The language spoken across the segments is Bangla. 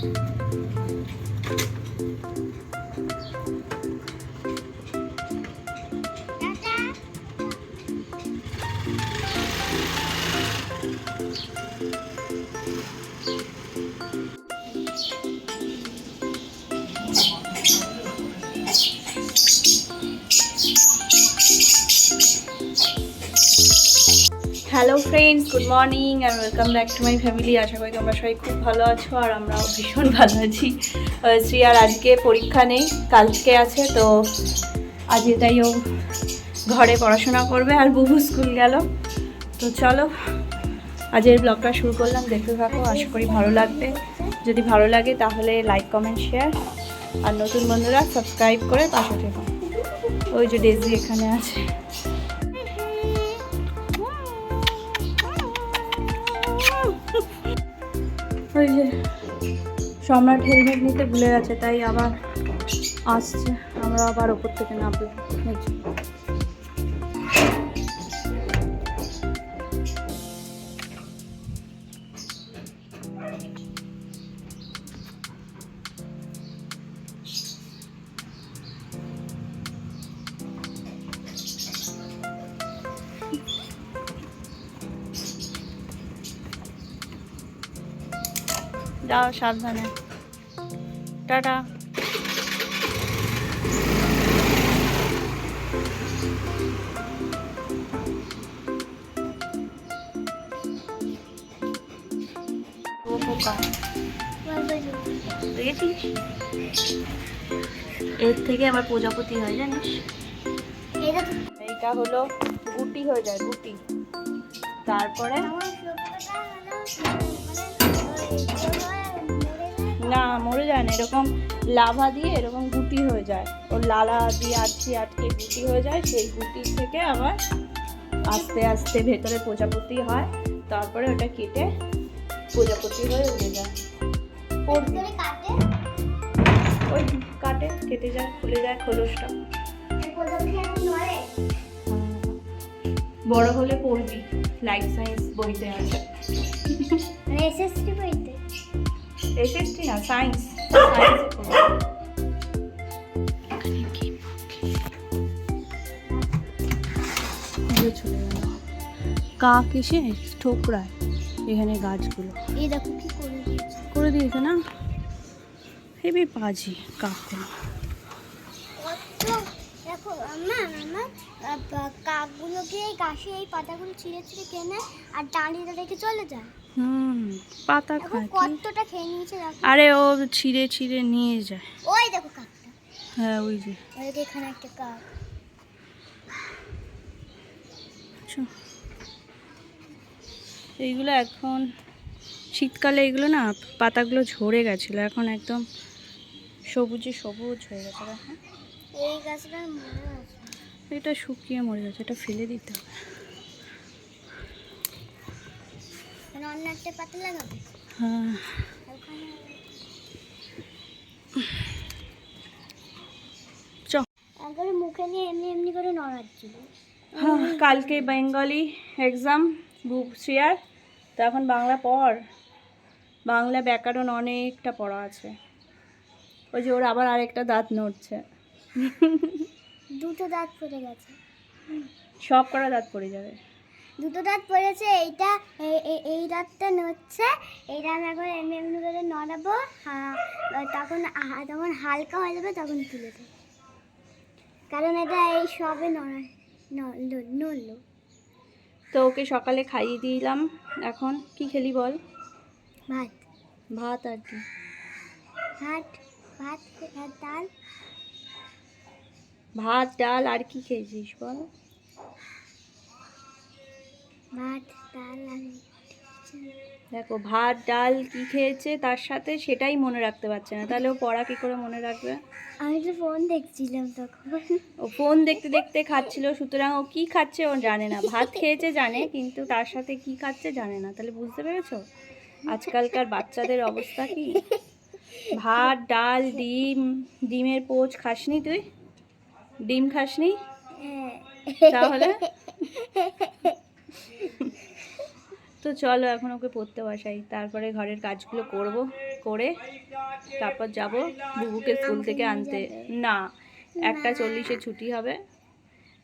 Thanks. Hello friends good morning R welcome back to my family আশা করি তোমরা সবাই খুব ভালো আছো আর আমরাও ভীষণ ভালো আছি। শ্রী আর আজকে পরীক্ষা নেই, কালকে আছে, তো আজকে তাই ও ঘরে পড়াশোনা করবে আর বুবু স্কুল গেল। তো চলো আজের ব্লগটা শুরু করলাম, দেখতে থাকো, আশা করি ভালো লাগবে। যদি ভালো লাগে তাহলে লাইক কমেন্ট শেয়ার আর নতুন বন্ধুরা সাবস্ক্রাইব করে পাশে থেকো। ওই যে ডেজি এখানে আছে। ওই যে সম্রাট হেলমেট নিতে ভুলে গেছে, তাই আবার আসছে। আমরা আবার ওপর থেকে নামবো যাও সাবধানে। টাটা। ও পোকা দেখেছিস এর থেকে আমার প্রজাপতি হয় জানিস? এটা এইটা হলো গুটি হয়ে যায় গুটি। তারপরে? না মরে যায় না এরকম লাভা দিয়ে এরকম গুটি হয়ে যায়। ওর লালা দিয়ে আটকে আটকে গুটি হয়ে যায় সেই গুটি থেকে আবার আস্তে আস্তে ভেতরে প্রজাপতি হয় তারপরে ওটা কেটে প্রজাপতি হয়ে উড়ে যায়। ওই কাটে কেটে যায় খুলে যায় খোলসটা। বড় হলে পড়বি লাইফ সায়েন্স বইতে আছে। মানে এসএসটি এসএসটি না সায়েন্স সায়েন্সে চলে গেল কাক এসে ঠোকরায় এখানে গাছগুলো। এই দেখো কি করে দিয়েছে। করে দিয়েছে না? হেবি কাকগুলো। কত? দেখো আম্মা মামা কাকগুলোকে এই গাছে এই পাতাগুলো ছিঁড়ে ছিঁড়ে কেনে আর ডাঁড়িতে রেখে চলে যায়। হুম পাতা খায় কতটা খেয়ে নিয়েছে আরে ও ছিঁড়ে ছিঁড়ে নিয়ে যায়। ওই দেখো কাকটা। হ্যাঁ ওই যে। এখানে একটা কাক। এইগুলো এখন শীতকালে এগুলো না পাতাগুলো ঝরে গেছিল এখন একদম সবুজে সবুজ হয়ে গেছে দেখো। এই আছে। এটা শুকিয়ে মরে গেছে এটা ফেলে দিতে হবে। একটা পাতা লাগাবে হ্যাঁ মুখে নিয়ে এমনি এমনি করে নড়াচ্ছিল হ্যাঁ, কালকে বেঙ্গলি এক্সাম বুক শ্রেয়ার তো এখন বাংলা পড়। বাংলা ব্যাকরণ অনেকটা পড়া আছে। ওই যে ওর আবার আরেকটা দাঁত নড়ছে। দুটো দাঁত পড়ে গেছে। সব করা দাঁত পড়ে যাবে। দুটো দাঁত পড়েছে এইটা এই- এই- এই দাঁতটা নড়ছে এইটা আমি এখন এমনি এমনি করে নড়াবো হা- তখন তখন হালকা হয়ে যাবে তখন তুলে দেবো। কারণ এটা এই সবে নড়া নড়লো তো ওকে সকালে খাইয়ে দিলাম এখন কি খেলি বল? ভাত। ভাত আর কি? ভাত ভাত ডাল। ভাত ডাল আর কি খেয়েছিস বল? দেখো ভাত ডাল কি খেয়েছে তার সাথে সেটাই মনে রাখতে পারছে না। তাহলে ও পড়া কি করে মনে রাখবে? আমি তো ফোন দেখছিলাম তখন। ও ফোন দেখতে দেখতে খাচ্ছিল সুতরাং ও কি খাচ্ছে ও জানে না। ভাত খেয়েছে জানে কিন্তু তার সাথে কি খাচ্ছে জানে না। তাহলে বুঝতে পেরেছ? আজকালকার বাচ্চাদের অবস্থা কি? ভাত ডাল ডিম ডিমের পোচ খাসনি তুই? ডিম খাসনি? হ্যাঁ। তাহলে? তো চলো এখন ওকে পড়তে বসাই। তারপরে ঘরের কাজগুলো করব করে তারপর যাব বুবুকে স্কুল থেকে আনতে। না একটা চল্লিশে ছুটি হবে।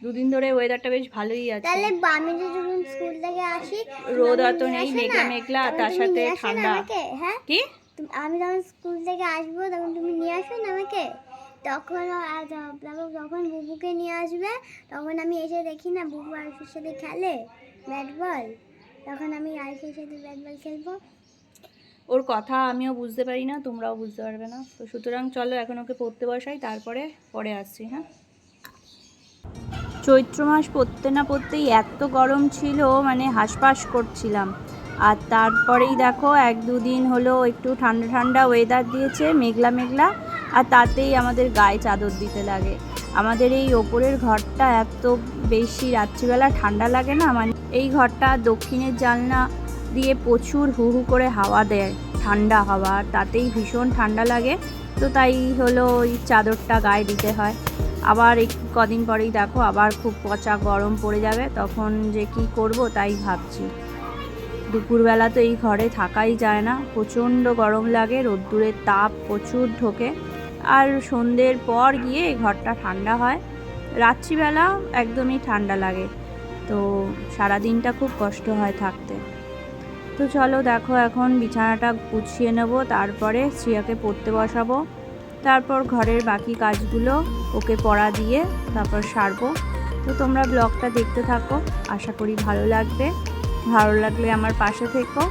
দুদিন ধরে ওয়েদারটা বেশ ভালোই আছে। তাহলে আমি যখন স্কুল থেকে আসি রোদ অত নেই আসো মেঘলা মেঘলা তার সাথে আসো ঠান্ডা। হ্যাঁ? কি? আমি যখন স্কুল থেকে আসব তখন তুমি নিয়ে আসবে না আমাকে? তখন আর যখন বুবুকে নিয়ে আসবে তখন আমি এসে দেখি না বুবু আরিফের সাথে খেলে। Bat ball? তখন আমি সাথে ব্যাট বল খেলব। ওর কথা আমিও বুঝতে পারি না, তোমরাও বুঝতে পারবে না। তো সুতরাং চলো এখন ওকে পড়তে বসাই, তারপরে পরে আসছি হ্যাঁ? চৈত্র মাস পড়তে না পড়তেই এত গরম ছিল মানে হাঁসফাঁস করছিলাম। আর তারপরেই দেখো, এক দুদিন হলো একটু ঠান্ডা ঠান্ডা ওয়েদার দিয়েছে, মেঘলা মেঘলা, আর তাতেই আমাদের গায়ে চাদর দিতে লাগে। আমাদের এই ওপরের ঘরটা এত বেশি রাত্রিবেলা ঠান্ডা লাগে না? মানে এই ঘরটা দক্ষিণের জানলা দিয়ে প্রচুর হু হু করে হাওয়া দেয়, ঠান্ডা হাওয়া। তাতেই ভীষণ ঠান্ডা লাগে। তো তাই হলো ওই চাদরটা গায়ে দিতে হয়। আবার একটু কদিন পরেই দেখো আবার খুব পচা গরম পড়ে যাবে। তখন যে কি করব তাই ভাবছি। দুপুরবেলা তো এই ঘরে থাকাই যায় না। প্রচণ্ড গরম লাগে, রোদ্দুরের তাপ প্রচুর ঢোকে। আর সন্ধ্যের পর গিয়ে ঘরটা ঠান্ডা হয়। রাত্রিবেলা একদমই ঠান্ডা লাগে, তো সারা দিনটা খুব কষ্ট হয় থাকতে। তো চলো দেখো এখন বিছানাটা গুছিয়ে নেব, তারপরে শ্রিয়াকে পড়তে বসাবো। তারপর ঘরের বাকি কাজগুলো ওকে পড়া দিয়ে তারপর সারবো। তো তোমরা ব্লগটা দেখতে থাকো, আশা করি ভালো লাগবে। ভালো লাগলে আমার পাশে থেকো।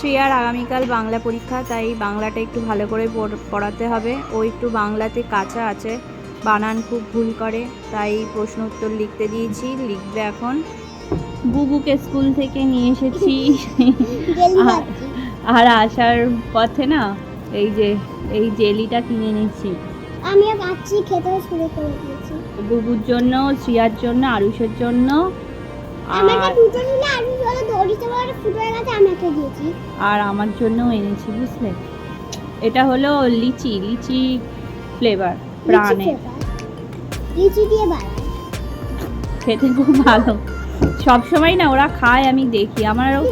শ্রেয়ার আগামীকাল বাংলা পরীক্ষা তাই বাংলাটা একটু ভালো করে পড়- পড়াতে হবে। ও একটু বাংলাতে কাঁচা আছে বানান খুব ভুল করে তাই প্রশ্ন উত্তর লিখতে দিয়েছি লিখবে এখন। বুবুকে স্কুল থেকে নিয়ে এসেছি। আর- আসার পথে না এই যে এই জেলিটা কিনে নিচ্ছি আমিও খেতেও শুরু করে দিয়েছি। বুবুর জন্য শ্রিয়ার জন্য আরুষের জন্য আর আমার জন্যও এনেছি বুঝলে? এটা হলো লিচি লিচি ফ্লেভার প্রাণে। লিচি দিয়ে খেতে খুব ভালো। সব সময় না ওরা খায় আমি দেখি। আমারও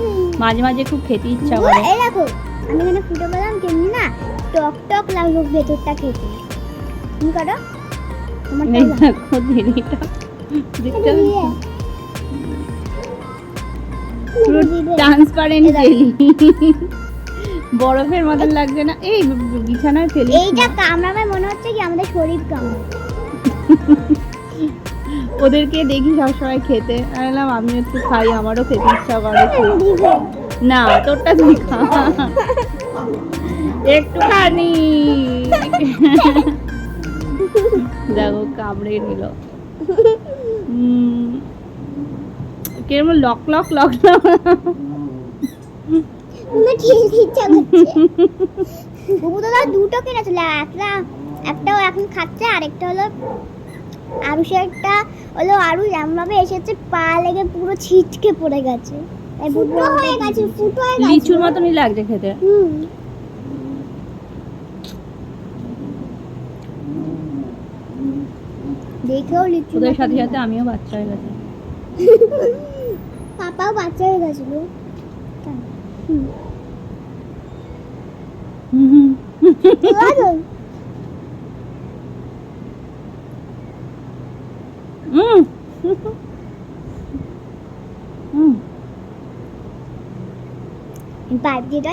মাঝে মাঝে খুব খেতে ইচ্ছা করে। এই দেখো আমি এখানে ফুটো পেলাম কেমনি না টক টক লাগল ভেতরটা খেতে। তুমি করো। তোমার দেখো জেলিটা দেখতে পুরো ট্রান্সপারেন্ট জেলি বরফের মতন লাগছে না। এই বিছানায় ফেলি। এইটা কামড়াবে মনে হচ্ছে কি আমাদের শরীর কামড় ওদেরকে দেখি সবসময় খেতে। আমি বললাম আমি একটু খাই আমারও খেতে ইচ্ছা করে না তোরটা তুই খা। একটুখানি। দেখো কামড়ে নিল। উম, কেমন লক লক লক লক। তুমি ঠিক ইচ্ছা করছে। বুবু দাদা দুটো কিনেছিল একটা একটাও এখন খাচ্ছে আরেকটা হলো আরুষেরটা হলো আরু এমনভাবে এসেছে পা লেগে পুরো ছিটকে পড়ে গেছে। ফুটো হয়ে গেছে ফুটো হয়ে গেছে। লিচুর মতনই লাগছে খেতে। হুম। দেখেও লিচু ওদের সাথে সাথে আমিও বাচ্চা হয়ে গেছে। বাচ্চা হয়ে গেছিল।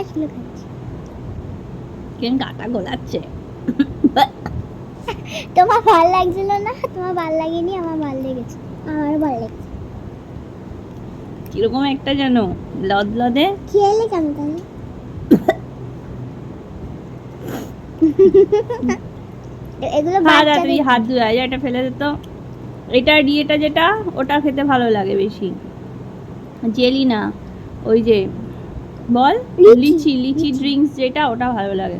ছিল খাচ্ছি কেন গাটা গোলাচ্ছে? তোমার ভালো লাগছিল না? তোমার ভালো লাগেনি? আমার ভালো লেগেছে। আমার ভালো লেগেছে। কীরকম একটা যেন লদ লদে? খেলে এ- এগুলো খা তুই হাত ধুয়ে আয়, এটা ফেলে দিত এটা ডিয়েটা যেটা ওটা খেতে ভালো লাগে বেশি। জেলি না ওই যে বল? লিচি। লিচি ড্রিঙ্কস যেটা ওটা ভালো লাগে।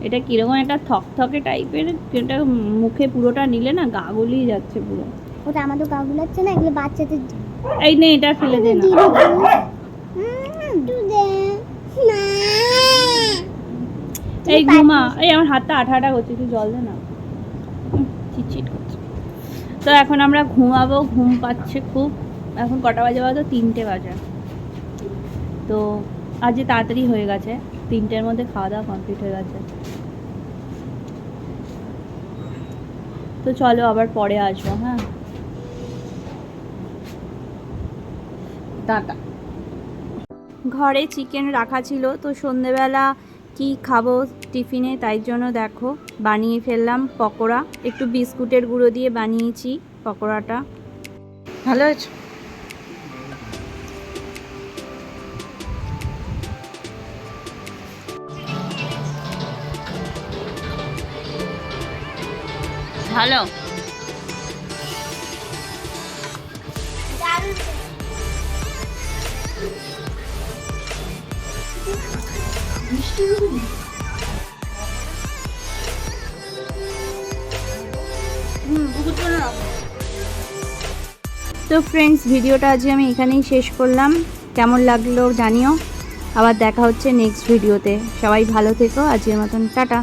এটা কীরকম একটা থকথকে টাইপের যেটা মুখে পুরোটা নিলে না গা গলিয়ে যাচ্ছে পুরো। ওটা আমাদের গা গুলাচ্ছে না এগুলো বাচ্চাদের। এই নে এটা ফেলে দে না। এই ঘুমা। এই আমার হাতটা আঠা আঠা করছে একটু জল দে না। চিটচিট করছে। তো এখন আমরা ঘুমাবো ঘুম পাচ্ছে খুব। এখন কটা বাজে তো তিনটে বাজে। তো আজ যে তাড়াতাড়ি হয়ে গেছে তিনটের মধ্যে খাওয়া দাওয়া কমপ্লিট হয়ে গেছে। তো চলো আবার পরে আসব হ্যাঁ? টাটা ঘরে চিকেন রাখা ছিল তো সন্ধেবেলা কি খাব টিফিনে তাই জন্য দেখো বানিয়ে ফেললাম পকোড়া। একটু বিস্কুটের গুঁড়ো দিয়ে বানিয়েছি পকোড়াটা। ভালো আছে? ভালো। তো ফ্রেন্ডস ভিডিওটা আজ আমি এখানেই শেষ করলাম। কেমন লাগল জানিও। আবার দেখা হচ্ছে নেক্সট ভিডিওতে সবাই ভালো থেকো। আজকের মতন টাটা।